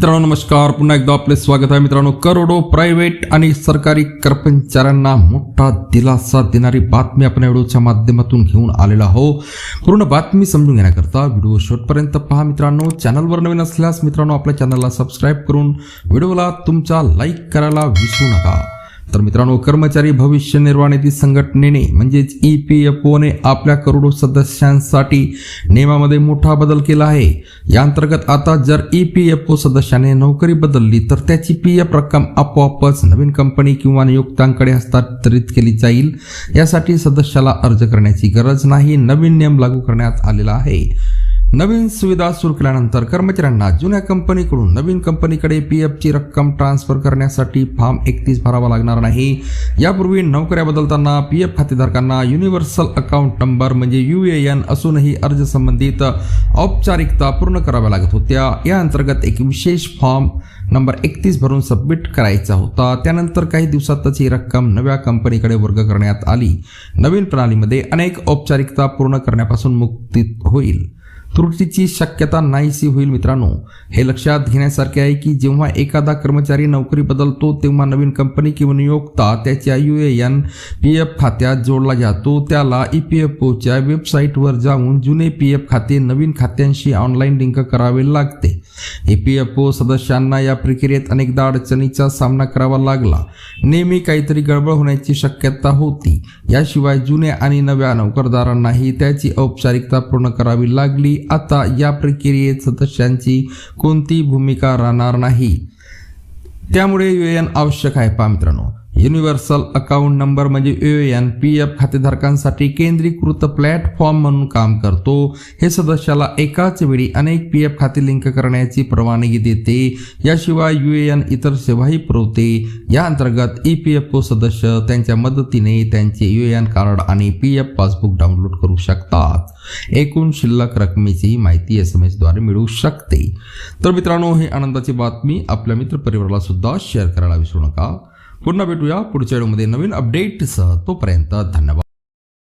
मित्रांनो नमस्कार. पुन्हा एकदा आपले स्वागत आहे मित्रांनो. करोडो प्रायव्हेट आणि सरकारी कर्मचाऱ्यांना मोठा दिलासा देणारी बातमी आपण व्हिडिओच्या माध्यमातून घेऊन आलेलो आहो पूर्ण बातमी समजून घेण्याकरता व्हिडिओ शेवटपर्यंत पहा मित्रांनो. चॅनलवर नवीन असल्यास मित्रांनो आपल्या चॅनलला सबस्क्राईब करून व्हिडिओला तुमचा लाईक करायला विसरू नका. तर मित्रांनो कर्मचारी भविष्य निर्वाह निधी संघटनेने म्हणजेच ई पी एफ ओने आपल्या करोडो सदस्यांसाठी नियमामध्ये मोठा बदल केला आहे. या अंतर्गत आता जर ई पी एफ ओ सदस्याने नोकरी बदलली तर त्याची पी एफ रक्कम आपोआपच नवीन कंपनी किंवा नियुक्तांकडे हस्तांतरित केली जाईल. यासाठी सदस्याला अर्ज करण्याची गरज नाही नवीन नियम लागू करण्यात आलेला आहे. नवीन सुविधा सुरू केल्यानंतर कर्मचाऱ्यांना जुन्या कंपनीकडून नवीन कंपनीकडे पी एफची रक्कम ट्रान्सफर करण्यासाठी फॉर्म एकतीस भरावा लागणार नाही. यापूर्वी नोकऱ्या बदलताना पी एफ खातेधारकांना युनिव्हर्सल अकाउंट नंबर म्हणजे यू ए एन असूनही अर्ज संबंधित औपचारिकता पूर्ण कराव्या लागत होत्या. या अंतर्गत एक विशेष फॉर्म नंबर एकतीस भरून सबमिट करायचा होता. त्यानंतर काही दिवसातच ही रक्कम नव्या कंपनीकडे वर्ग करण्यात आली. नवीन प्रणालीमध्ये अनेक औपचारिकता पूर्ण करण्यापासून मुक्ती होईल. त्रुटीची शक्यता नाहीशी होईल मित्रांनो. हे लक्षात घेण्यासारखे आहे की जेव्हा एखादा कर्मचारी नोकरी बदलतो तेव्हा नवीन कंपनी किंवा नियोक्ता त्याच्या U A N P F खात्यात जोडला जातो. त्याला ई पी एफ ओच्या वेबसाईटवर जाऊन जुने पी एफ खाते नवीन खात्यांशी ऑनलाईन लिंक करावे लागते. ई पी एफ ओ सदस्यांना या प्रक्रियेत अनेकदा अडचणीचा सामना करावा लागला. नेहमी काहीतरी गडबड होण्याची शक्यता होती. याशिवाय जुन्या आणि नव्या नोकरदारांनाही त्याची औपचारिकता पूर्ण करावी लागली. आता या प्रक्रियेत सदस्यांची कोणती भूमिका राहणार नाही. त्यामुळे यू एन आवश्यक आहे पहा मित्रांनो. युनिव्हर्सल अकाउंट नंबर म्हणजे यू एन पी एफ खातेधारकांसाठी केंद्रीकृत प्लॅटफॉर्म म्हणून काम करतो. हे सदस्याला एकाच वेळी अनेक पी एफ खाते लिंक करण्याची परवानगी देते. याशिवाय यू एन इतर सेवाही पुरवते. या अंतर्गत ई पी एफ ओ सदस्य त्यांच्या मदतीने त्यांचे यू एन कार्ड आणि पी एफ पासबुक डाउनलोड करू शकतात. एकूण शिल्लक रकमेची माहिती एस एम एसद्वारे मिळू शकते. तर मित्रांनो ही आनंदाची बातमी आपल्या मित्रपरिवाराला सुद्धा शेअर करायला विसरू नका. पुन्हा भेटूया पुढच्या व्हिडिओमध्ये नवीन अपडेटसह तोपर्यंत धन्यवाद.